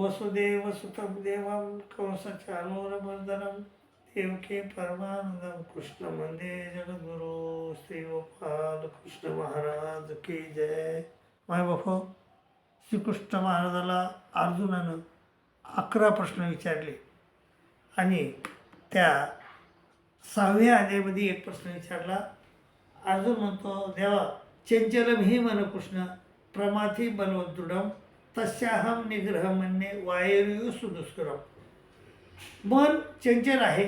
वसुदेव सुतम देवम कंसचानूरमर्दनम देवके परमानंदम कृष्ण मंदे जगद्गुरु श्री गोपाल कृष्ण महाराज की जय। माय बापो श्रीकृष्ण महाराजाला अर्जुनानं अकरा प्रश्न विचारले आणि त्या सहाव्या अध्यायामध्ये एक प्रश्न विचारला. अर्जुन म्हणतो देवा चंचलम ही मन कृष्ण प्रमाथी बलवदृढम तस्याहम निग्रह म्हणणे वायरू सुदुष्करम मन चंचल आहे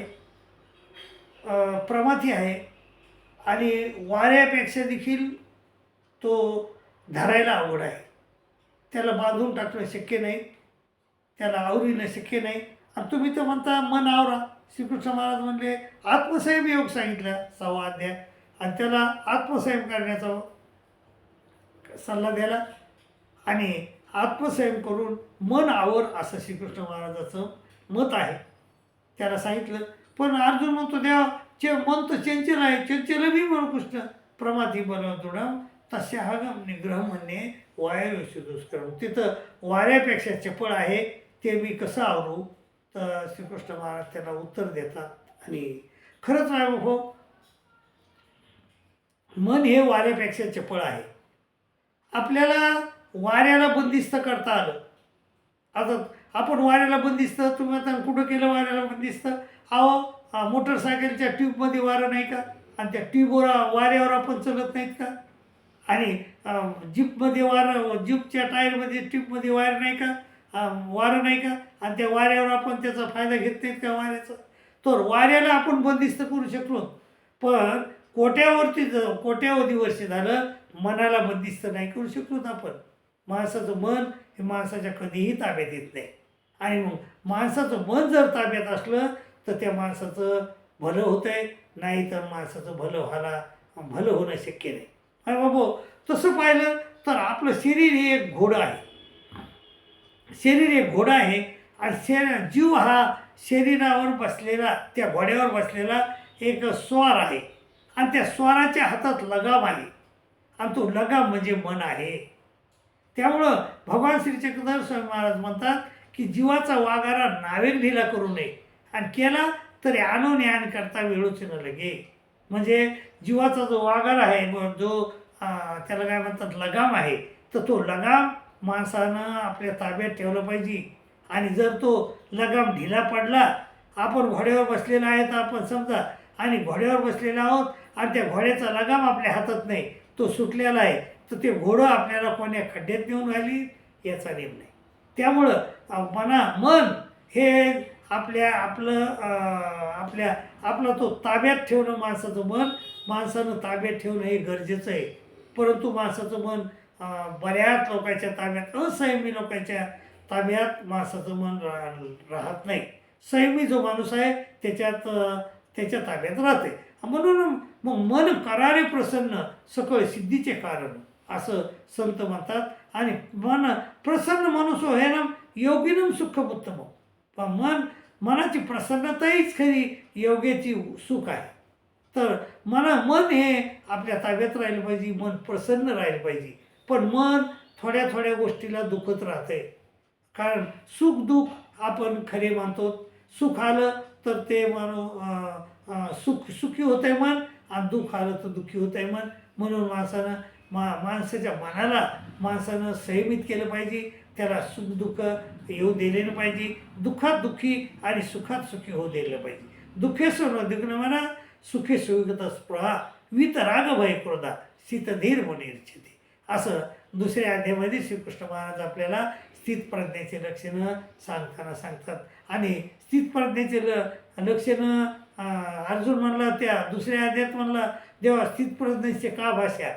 प्रमाथी आहे आणि वाऱ्यापेक्षा देखील तो धरायला आवड आहे. त्याला बांधून टाकणं शक्य नाही त्याला आवरीनं शक्य नाही. आणि तुम्ही तर म्हणता मन आवरा. श्रीकृष्ण महाराज म्हणले आत्मसंयम योग सांगितला सहावा अध्याय. आणि त्याला आत्मसंयम करण्याचा सल्ला दिला आणि आत्मसंयम करून मन आवर असं श्रीकृष्ण महाराजाचं मत आहे. त्याला सांगितलं पण अर्जुन म्हणतो देवा चे मन तर चंचल आहे चंचल मी म्हणू कृष्ण. प्रमाथी बनवतो तसे हा निग्रह म्हणणे वायू दुष्कर्म. तिथं वाऱ्यापेक्षा चपळ आहे ते मी कसं आवरू? तर श्रीकृष्ण महाराज त्याला उत्तर देतात आणि खरंच आहे हो मन हे वाऱ्यापेक्षा चपळ आहे. आपल्याला वाऱ्याला बंदिस्त करता आलं. आता आपण वाऱ्याला बंदिस्त तुम्ही आता कुठं केलं वाऱ्याला बंदिस्त? अहो मोटरसायकलच्या ट्यूबमध्ये वारं नाही का? आणि त्या ट्यूबवर वाऱ्यावर आपण चलत नाहीत का? आणि जीपमध्ये वारं जीपच्या टायरमध्ये ट्यूबमध्ये वायर नाही का? वारं नाही का? आणि त्या वाऱ्यावर आपण त्याचा फायदा घेत नाहीत का वाऱ्याचा? तर वाऱ्याला आपण बंदिस्त करू शकलो. पण कोट्यावरती कोट्यावधी वर्ष झालं मनाला बंदिस्त नाही करू शकलो आपण. माणसाचं मन हे माणसाच्या कधीही ताब्यात येत नाही. आणि मग माणसाचं मन जर ताब्यात असलं तर त्या माणसाचं भलं होतं आहे नाही तर माणसाचं भलं व्हायला भलं होणं शक्य नाही. अरे बाबा तसं पाहिलं तर आपलं शरीर हे एक घोडं आहे. शरीर एक घोडा आहे आणि शरीर जीव हा शरीरावर बसलेला त्या घोड्यावर बसलेला एक स्वार आहे. आणि त्या स्वाराच्या हातात लगाम आहे. आणि तो लगाम म्हणजे मन आहे. त्यामुळं भगवान श्री चक्रधर स्वामी महाराज म्हणतात की जीवाचा वाघारा वागारा ढिला करू नये. आणि केला तरी आणून यान करता वेळूच न लगे. म्हणजे जीवाचा जो वाघार आहे जो त्याला काय म्हणतात लगाम आहे तर तो लगाम माणसानं आपल्या ताब्यात ठेवलं पाहिजे. आणि जर तो लगाम ढिला पडला आपण घोड्यावर बसलेला आहे तर आपण समजा आणि घोड्यावर बसलेला आहोत आणि त्या घोड्याचा लगाम आपल्या हातात नाही तो सुटलेला आहे तर ते घोडं आपल्याला कोण्या खड्ड्यात नेऊन घाली याचा नेम नाही. त्यामुळं मना मन हे आपल्या आपलं आपल्या आपला तो ताब्यात ठेवणं माणसाचं मन माणसानं ताब्यात ठेवणं हे गरजेचं आहे. परंतु माणसाचं मन बऱ्याच लोकांच्या ताब्यात असंयमी लोकांच्या ताब्यात माणसाचं मन रा- राहत नाही. संयमी जो माणूस आहे त्याच्यात त्याच्या ताब्यात राहते. म्हणून मग मन करारे प्रसन्न सकळ सिद्धीचे कारण. असं संत म्हणतात. आणि मन प्रसन्न मनुसो हो हे ना योगिनम सुख उत्तम. पण मन मनाची प्रसन्नताहीच खरी योग्याची सुख आहे. तर मना मन हे आपल्या ताब्यात राहिलं पाहिजे मन प्रसन्न राहिलं पाहिजे. पण मन थोड्या थोड्या गोष्टीला दुखत राहते. कारण सुख दुःख आपण खरे मानतो. सुख आलं तर ते मानो सुख सुखी होत आहे मन आणि दुःख आलं तर दुःखी होत आहे मन. म्हणून माणसानं मा माणसाच्या मनाला माणसानं संयमित केलं पाहिजे. त्याला सुख दुःख येऊ दिले नाही पाहिजे. दुःखात दुःखी आणि सुखात सुखी होऊ दिलं पाहिजे. दुःखे सोनं दिग्न म्हणा सुखे सुविगत स्पृहा वित राग भय क्रोधा शीतधीर इच्छिते. असं दुसऱ्या अध्यायामध्ये श्रीकृष्ण महाराज आपल्याला स्थितप्रज्ञेचे लक्षणं सांगताना सांगतात. आणि स्थितप्रज्ञेचे ल लक्षणं अर्जुन म्हणला त्या दुसऱ्या अध्यात म्हणला देवा स्थितप्रज्ञेचे का भाषा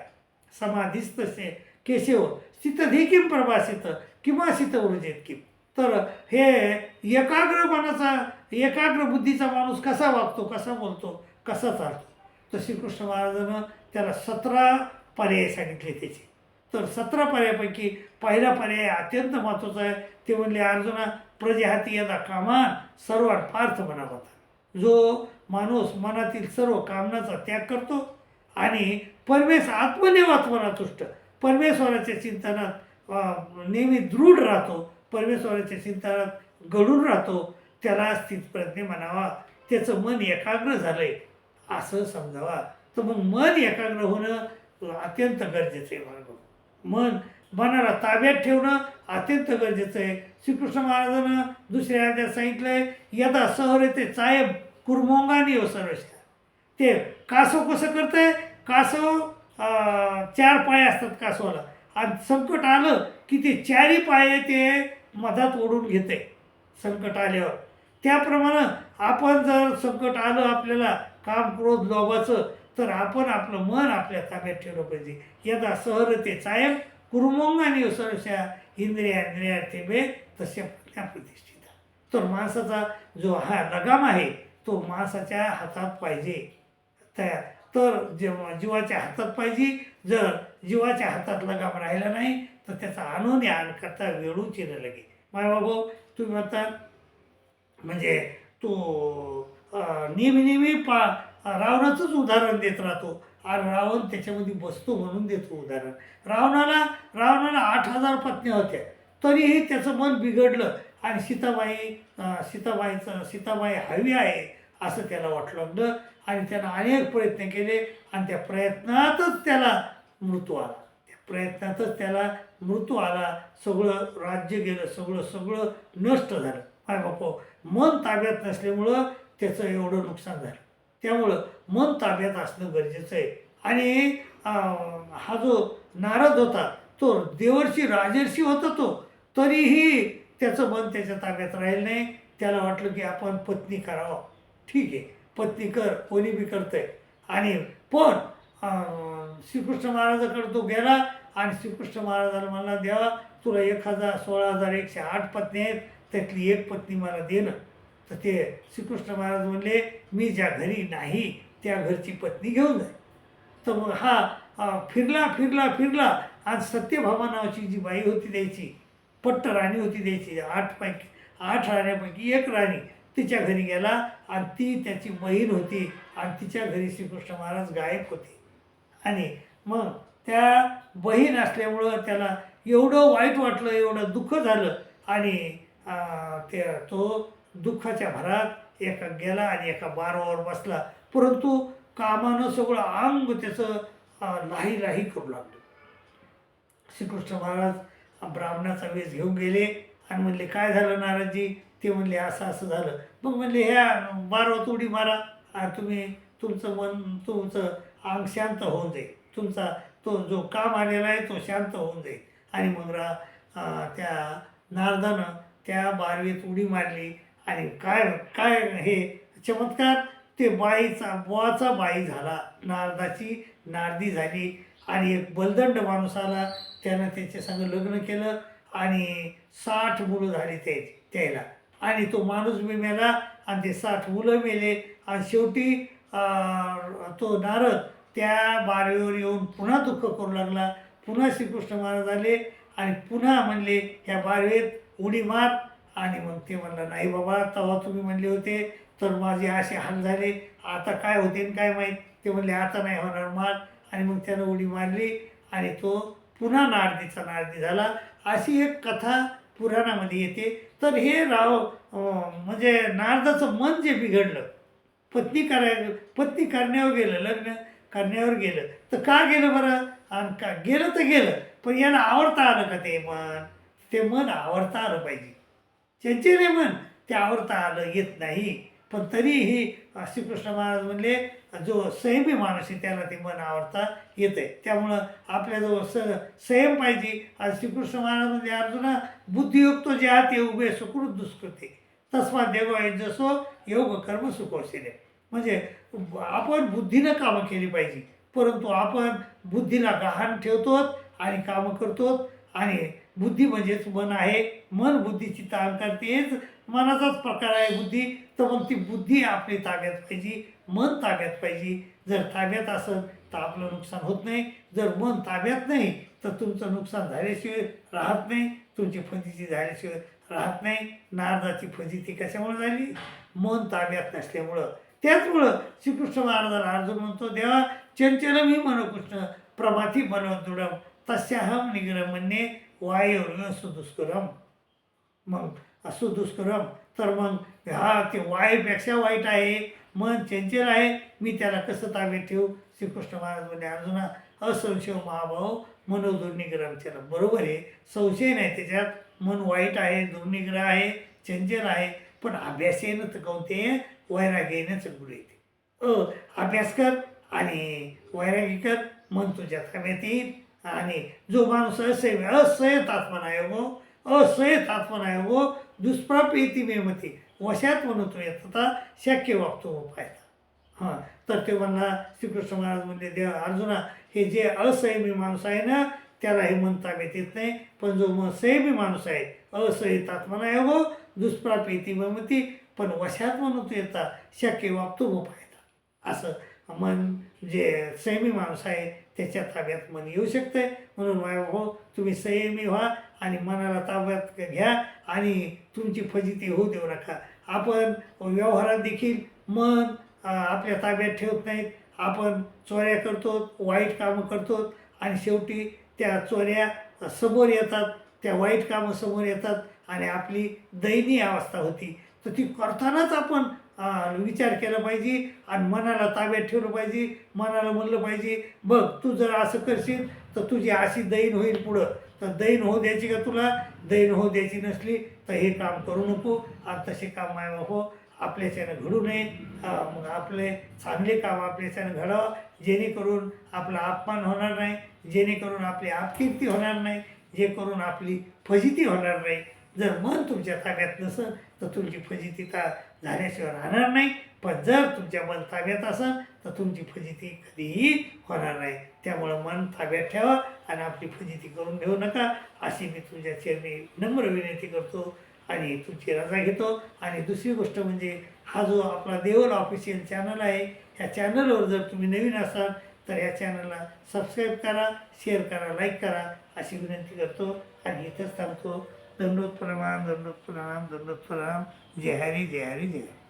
समाधीस्तसे. केशव स्थितधी किम प्रभासित किंवा सित ऊर्जेत किम? तर हे एकाग्र मनाचा एकाग्र बुद्धीचा माणूस कसा वागतो कसा बोलतो कसा चालतो? तर श्रीकृष्ण महाराजानं त्याला सतरा पर्याय सांगितले त्याचे. तर सतरा पर्यायापैकी पहिला पर्याय अत्यंत महत्त्वाचा आहे. ते म्हणले अर्जुना प्रजाहाती यदा कामान सर्वात पार्थ मना होता जो माणूस मनातील सर्व कामनाचा त्याग करतो आणि परमेश आत्मनेवात्मना तुष्ट परमेश्वराच्या चिंतनात नेहमी दृढ राहतो. परमेश्वराच्या चिंतनात घडून राहतो. त्याला स्थितप्रज्ञ म्हणावा. त्याचं मन एकाग्र झालंय असं समजावा. तर मग मन एकाग्र होणं अत्यंत गरजेचं आहे मार्ग मन मनाला ताब्यात ठेवणं अत्यंत गरजेचं आहे. श्रीकृष्ण महाराजांना दुसऱ्या अध्यायात सांगितलंय यदा सहर येते चायब कुरमोंगाने हो सर्वशा ते कासो कसं करतंय? कासव चार पाय असतात कासवाला. आणि संकट आलं की ते चारही पाय ते मधात ओढून घेते संकट आल्यावर. त्याप्रमाणे आपण जर संकट आलं आपल्याला काम क्रोध लोभाचं तर आपण आपलं मन आपल्या ताब्यात ठेवलं पाहिजे. यदा सहरते चायम आणि सरशा इंद्रिया इंद्रिया ते तसे प्रज्ञा प्रतिष्ठित. तर माणसाचा जो हा लगाम आहे तो माणसाच्या हातात पाहिजे तयार. तर जेव्हा जीवाच्या हातात पाहिजे जर जीवाच्या हातात लगाम राहिला नाही तर त्याचा आणून यान करता वेळू येणं लगे. माय बाबा तुम्ही म्हणता म्हणजे तो नेहमी नेहमी पा रावणाचंच उदाहरण देत राहतो. आणि रावण त्याच्यामध्ये बसतो म्हणून देतो उदाहरण. रावणाला रावणाला आठ हजार पत्न्या होत्या. तरीही त्याचं मन बिघडलं. आणि सीताबाई सीताबाईचं सीताबाई हवी आहे असं त्याला वाटलं आणि त्यानं अनेक प्रयत्न केले आणि त्या प्रयत्नातच त्याला मृत्यू आला. त्या प्रयत्नातच त्याला मृत्यू आला. सगळं राज्य गेलं सगळं सगळं नष्ट झालं. माय बापो मन ताब्यात नसल्यामुळं त्याचं एवढं नुकसान झालं. त्यामुळं मन ताब्यात असणं गरजेचं आहे. आणि हा जो नारद होता तो देवर्षी राजर्षी होता तो तरीही त्याचं मन त्याच्या ताब्यात राहिलं नाही. त्याला वाटलं की आपण पत्नी करावं. ठीक आहे. पत्नी कर कोणी बी करतंय. आणि पण श्रीकृष्ण महाराजाकडे तो गेला आणि श्रीकृष्ण महाराजाला मला द्यावा तुला एक हजार सोळा हजार एकशे आठ पत्नी आहेत त्यातली एक पत्नी मला दे ना. तर ते श्रीकृष्ण महाराज म्हणले मी ज्या घरी नाही त्या घरची पत्नी घेऊन जाय तर मग हा फिरला फिरला फिरला आणि सत्यभामा नावाची जी बाई होती द्यायची पट्ट राणी होती द्यायची आठ पैकी आठ राण्यापैकी एक राणी. तिच्या घरी गेला आणि ती त्याची बहीण होती आणि तिच्या घरी श्रीकृष्ण महाराज गायब होते. आणि मग त्या बहीण असल्यामुळं त्याला एवढं वाईट वाटलं एवढं दुःख झालं आणि ते तो दुःखाच्या भरात एका गेला आणि एका बारावर बसला. परंतु कामानं सगळं अंग त्याचं लाही लाही करू लागलं. श्रीकृष्ण महाराज ब्राह्मणाचा वेश घेऊन गेले आणि म्हणले काय झालं नाराजी ते म्हणले असं असं झालं. मग म्हणले ह्या बारावत उडी मारा. तुम्ही तुमचं मन तुमचं अंग शांत होऊन जाईल तुमचा तो जो काम आलेला आहे तो शांत होऊन जाईल आणि मग रा त्या नारदानं त्या बारवीत उडी मारली. आणि काय काय हे चमत्कार ते बाईचा बुवाचा बाई झाला. नारदाची नारदी झाली. आणि एक बलदंड माणूस आला. त्यानं त्याच्या संग लग्न केलं. आणि साठ मुलं झाली त्याची त्याला. आणि तो माणूस बी मेला आणि ते साठ मुलं मेले. आणि शेवटी तो नारद त्या बारवीवर येऊन पुन्हा दुःख करू लागला. पुन्हा श्रीकृष्ण महाराज आले आणि पुन्हा म्हणले ह्या बारवेत उडी मार. आणि मग ते म्हणलं नाही बाबा तेव्हा तुम्ही म्हणले होते तर माझे असे हाल झाले. आता काय होते काय माहीत? ते म्हणले आता नाही होणार मार. आणि मग त्यानं उडी मारली आणि तो पुन्हा नारदीचा नारदी झाला. अशी एक कथा पुराणामध्ये येते. तर हे राव म्हणजे नारदाचं मन जे बिघडलं पत्नी कराय पत्नी करण्यावर गेलं लग्न करण्यावर गेलं तर का गेलं बरं? आणि का गेलं तर गेलं पण याला आवडता आलं का ते मन? ते मन आवडता आलं पाहिजे. चंचल मन ते आवडता आलं येत नाही. पण तरीही श्रीकृष्ण महाराज म्हणले जो संयमी माणूस आहे त्याला ते मन आवडता येते त्यामुळं आपल्याजवळ स संयम पाहिजे. आणि श्रीकृष्ण महाराज म्हणजे अर्जुना बुद्धियुक्त जे आहात ते उभे सुकृत दुष्कृते. तस्मात देवा जसो योग कर्म सुखवशिले म्हणजे आपण बुद्धीनं कामं केली पाहिजे. परंतु आपण बुद्धीला गहाण ठेवतो आणि कामं करतो आणि बुद्धी म्हणजेच मन आहे. मन बुद्धीची ताण करतेच. मनाचाच प्रकार आहे. बुद्धी तर मग ती बुद्धी आपली ताब्यात पाहिजे मन ताब्यात पाहिजे. जर ताब्यात असेल तर आपलं नुकसान होत नाही. जर मन ताब्यात नाही तर तुमचं नुकसान झाल्याशिवाय राहत नाही. तुमची फजिती झाल्याशिवाय राहत नाही. नारदाची फजिती कशामुळे झाली? मन ताब्यात नसल्यामुळं. त्याचमुळं श्रीकृष्ण महाराजाला अर्जुन म्हणतो देवा चंचल मी मनोकृष्ण प्रमाथी मनोदृढम तस्याहम निग्रह म्हणणे वायुर्य सुदुष्करम. मग असो दुष्कर्म तर मग हा ते वाईपेक्षा वाईट आहे मन चंचल आहे मी त्याला कसं ताब्यात ठेवू? श्रीकृष्ण महाराज म्हणजे अर्जुना असंशय महाभाव मनोदुर्निग्रह बरोबर आहे संशय नाही त्याच्यात. मन वाईट आहे दुर्निग्रह आहे चंचल आहे पण अभ्यास येणं तर कोणते वैराग्य येणं गुड येते अ अभ्यास कर आणि वैरागी कर मन तुझ्या ताब्यात येईल आणि जो माणूस असय असयत आत्मनायोग हो, असयत आत्मनायोग दुष्प्राप मे मते वशात म्हणतो येतात शक्य वागतो उपायता हां तर ते म्हणला श्रीकृष्ण महाराज म्हणजे देव अर्जुना हे जे असंयमी माणूस आहे ना त्याला हे म्हणता येत नाही पण जो मग संयमी माणूस आहे असहित हो दुष्प्राप येते मेमती पण वशात म्हणतो येता शक्य वागतो उपायता असं मन जे संयमी माणूस आहे त्याच्या ताब्यात मन येऊ शकते म्हणून हो तुम्ही संयमी व्हा आणि मनाला ताब्यात घ्या आणि तुमची फजिती होऊ देऊ नका. आपण व्यवहारात देखील मन आपल्या ताब्यात ठेवत नाहीत. आपण चोऱ्या करतो वाईट कामं करतो आणि शेवटी त्या चोऱ्या समोर येतात त्या वाईट कामं समोर येतात आणि आपली दयनीय अवस्था होती. तर ती करतानाच आपण विचार केला पाहिजे आणि मनाला ताब्यात ठेवलं पाहिजे मनाला म्हणलं पाहिजे बघ तू जर असं करशील तर तुझी अशी दैन होईल पुढं. तर दैन होऊ द्यायची का तुला? दैन होऊ द्यायची नसली तर हे काम करू नको. आणि तसे काम माय हो आपल्याच्यानं घडू नये. मग आपले चांगले काम आपल्याच्यानं घडावं. जेणेकरून आपला अपमान होणार नाही. जेणेकरून आपली अपकीर्ती होणार नाही. जे करून आपली फजिती होणार नाही. जर मन तुमच्या ताब्यात नसेल तर तुमची फजितीता झाल्याशिवाय राहणार नाही. पण जर तुमच्या मन ताब्यात असेल तर तुमची फजिती कधीही होणार नाही. त्यामुळं मन ताब्यात ठेवा आणि आपली फजिती करून घेऊ नका. अशी मी तुमच्या चरणी नम्र विनंती करतो आणि तुमची रजा घेतो. आणि दुसरी गोष्ट म्हणजे हा जो आपला देवल ऑफिशियल चॅनल आहे ह्या चॅनलवर जर तुम्ही नवीन असाल तर या चॅनलला सबस्क्राईब करा शेअर करा लाईक करा अशी विनंती करतो. आणि इथंच थांबतो. दंडोत प्रणाम दंडोत प्रणाम दंडोत प्रणाम जय हरी जय हरी जय हरी